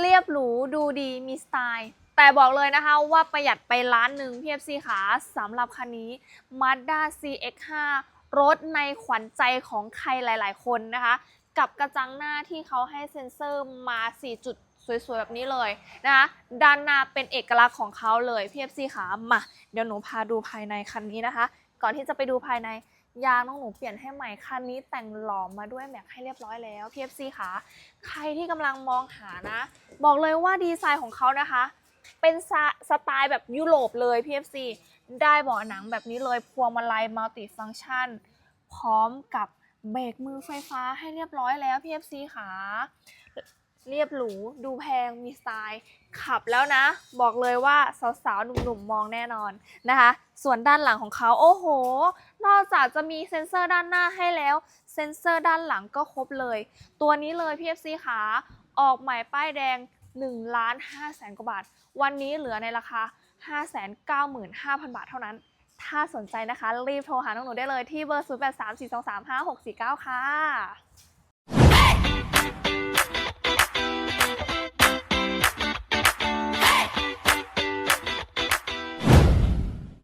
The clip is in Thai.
เรียบหรูดูดีมีสไตล์ แต่บอกเลยนะคะว่าประหยัดไปล้านหนึ่ง PFC ขาสำหรับคันนี้ Mazda CX5 รถในขวัญใจของใครหลาย ๆ คนนะคะ กับกระจังหน้าที่เขาให้เซ็นเซอร์มา 4 จุดสวย ๆ แบบนี้เลยนะคะด้านหน้าเป็นเอกลักษณ์ของเขาเลย PFC ขามา เดี๋ยวหนูพาดูภายในคันนี้นะคะ ก่อนที่จะไปดูภายใน ยางน้องหนูเปลี่ยนให้ใหม่คันนี้แต่งหล่อมาด้วยแม็กให้เรียบร้อยแล้ว PFC ขาใครที่กำลังมองหานะ บอกเลยว่าดีไซน์ของเขานะคะ เป็นสสไตล์แบบยุโรปเลย PFC ได้เบาะหนังแบบนี้เลยพวงมาลัยมัลติฟัง c t ชัน พร้อมกับเบรกมือไฟฟ้าให้เรียบร้อยแล้ว PFC ขาเรียบหรู ดูแพง มีสไตล์ ขับแล้วนะ บอกเลยว่าสาวๆ หนุ่มๆ มองแน่นอนนะคะ ส่วนด้านหลังของเขา โอ้โห จากจะมีเซ็นเซอร์ด้านหน้าให้แล้ว เซ็นเซอร์ด้านหลังก็ครบเลย ตัวนี้เลย PFC ขาออกใหม่ป้ายแดง1ล้าน5แสนกว่าบาท วันนี้เหลือในราคา 595,000 บาทเท่านั้น ถ้าสนใจนะคะ รีบโทรหาน้องหนูได้เลยที่เบอร์ 0834235649 ค่ะ